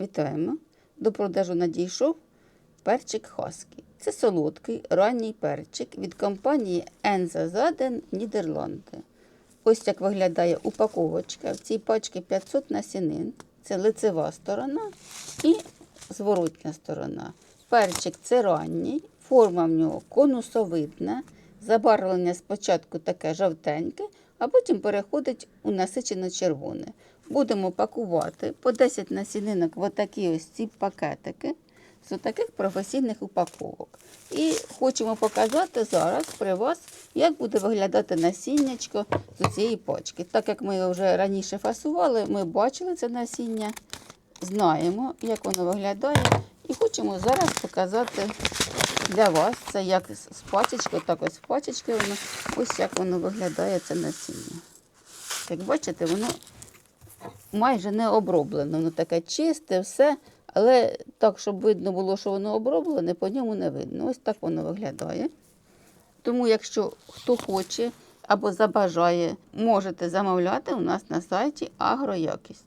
Вітаємо! До продажу надійшов перчик Хаскі. Це солодкий ранній перчик від компанії Енза Заден Нідерланди. Ось як виглядає упаковочка. В цій пачці 500 насінин. Це лицева сторона і зворотня сторона. Перчик це ранній, форма в нього конусовидна. Забарвлення спочатку таке жовтеньке, а потім переходить у насичено червоне. Будемо пакувати по 10 насінинок в отакі ось ці пакетики з таких професійних упаковок. І хочемо показати зараз при вас, як буде виглядати насіннячко з цієї пачки. Так як ми його вже раніше фасували, ми бачили це насіння, знаємо, як воно виглядає, і хочемо зараз показати для вас це як з пачечки, так ось в пачечки воно, ось як воно виглядає це насіння. Як бачите, воно майже не оброблено, воно таке чисте, все, але так, щоб видно було, що воно оброблене, по ньому не видно. Ось так воно виглядає. Тому, якщо хто хоче або забажає, можете замовляти у нас на сайті Агроякість.